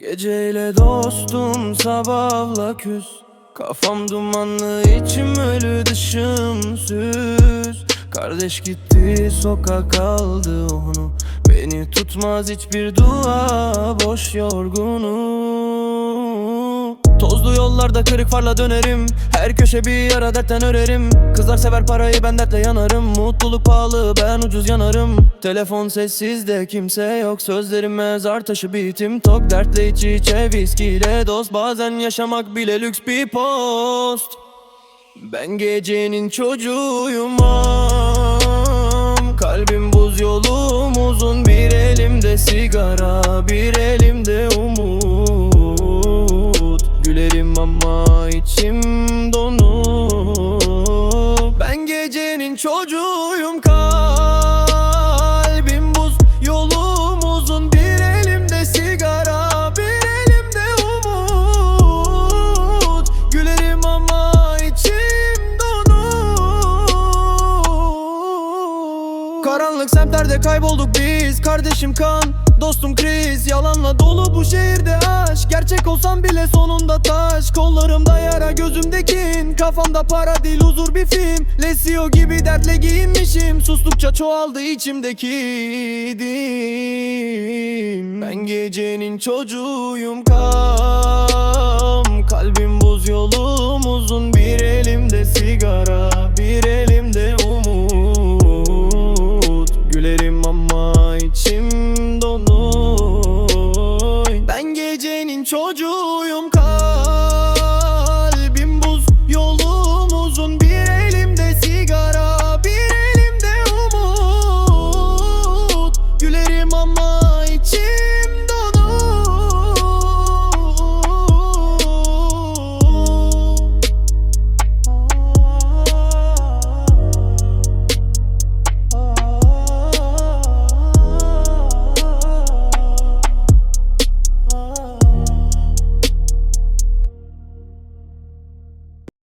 Geceyle dostum sabahla küs. Kafam dumanlı içim ölü dışım süz Kardeş gitti sokak aldı onu. Beni tutmaz hiçbir dua boş yorgunum Tozlu yollarda kırık farla dönerim. Her köşe bir yara dertten örerim. Kızlar sever parayı ben dertle yanarım. Mutluluk pahalı ben ucuz yanarım. Telefon sessizde kimse yok. Sözlerim mezar taşı bitim tok. Dertle iç içe viskiyle dost. Bazen yaşamak bile lüks bir post. Ben gecenin çocuğuyum am. Kalbim buz yolum uzun. Bir elimde sigara Bir elimde ama içim donuk Ben gecenin çocuğuyum Kalbim buz yolum uzun. Bir elimde sigara Bir elimde umut. Gülerim ama içim donuk Karanlık semtlerde kaybolduk biz Kardeşim kan, dostum kriz Yalanla dolu bu şehirde aşk. Gerçek olsam bile sonunda taş. Kollarımda yara gözümde kin Kafamda para değil huzur bir film. Lesio gibi dertle giyinmişim. Sustukça çoğaldı içimdeki dim Ben gecenin çocuğuyum kam. Kalbim buz yolum uzun. Bir elimde sigara Bir elimde umut. Gülerim ama içim mutluyum kal.